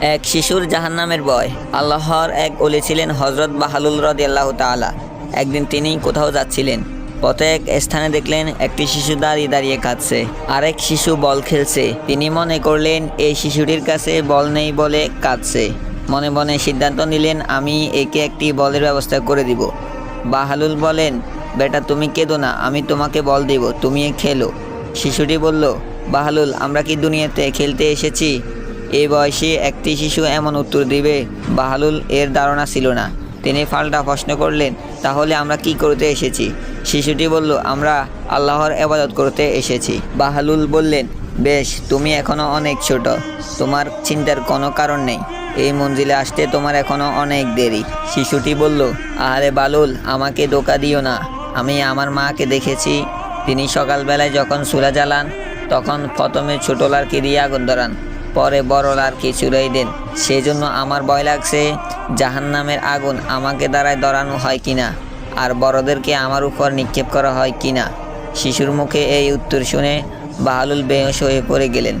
এক শিশুর জাহান্নামের বয় আল্লাহর এক ওলি ছিলেন হজরত বাহালুল রদি আল্লাহ তালা একদিন তিনি কোথাও যাচ্ছিলেন। পথে এক স্থানে দেখলেন একটি শিশু দাঁড়িয়ে দাঁড়িয়ে কাঁদছে। আরেক শিশু বল খেলছে। তিনি মনে করলেন, এই শিশুটির কাছে বল নেই বলে কাঁদছে। মনে মনে সিদ্ধান্ত নিলেন, আমি একে একটি বলের ব্যবস্থা করে দিব। বাহালুল বলেন, বেটা, তুমি কেঁদো না, আমি তোমাকে বল দিব তুমি খেলো। শিশুটি বলল, বাহালুল, আমরা কি দুনিয়াতে খেলতে এসেছি? এই বয়সে একটি শিশু এমন উত্তর দিবে? বাহালুল এর ধারণা ছিল না। তিনি পাল্টা প্রশ্ন করলেন, তাহলে আমরা কি করতে এসেছি? শিশুটি বলল, আমরা আল্লাহর এবাদত করতে এসেছি। বাহালুল বললেন, বেশ, তুমি এখনও অনেক ছোট। তোমার চিন্তার কোনো কারণ নেই। এই মঞ্জিলে আসতে তোমার এখনও অনেক দেরি। শিশুটি বলল আরে বালুল, আমাকে দোকা দিও না। আমি আমার মাকে দেখেছি। তিনি সকালবেলায় যখন চুলা জ্বালান, তখন প্রথমে ছোট লারকি দিয়ে আগুন ধরান। পরে বড় লারকি চুলাই দেন। সেজন্য আমার ভয় লাগছে, জাহান্নামের আগুন আমাকে দ্বারায় দড়ানো হয় কিনা, আর বড়দেরকে আমার উপর নিক্ষেপ করা হয় কিনা। শিশুর মুখে এই উত্তর শুনে বাহালুল বেহস হয়ে পড়ে গেলেন।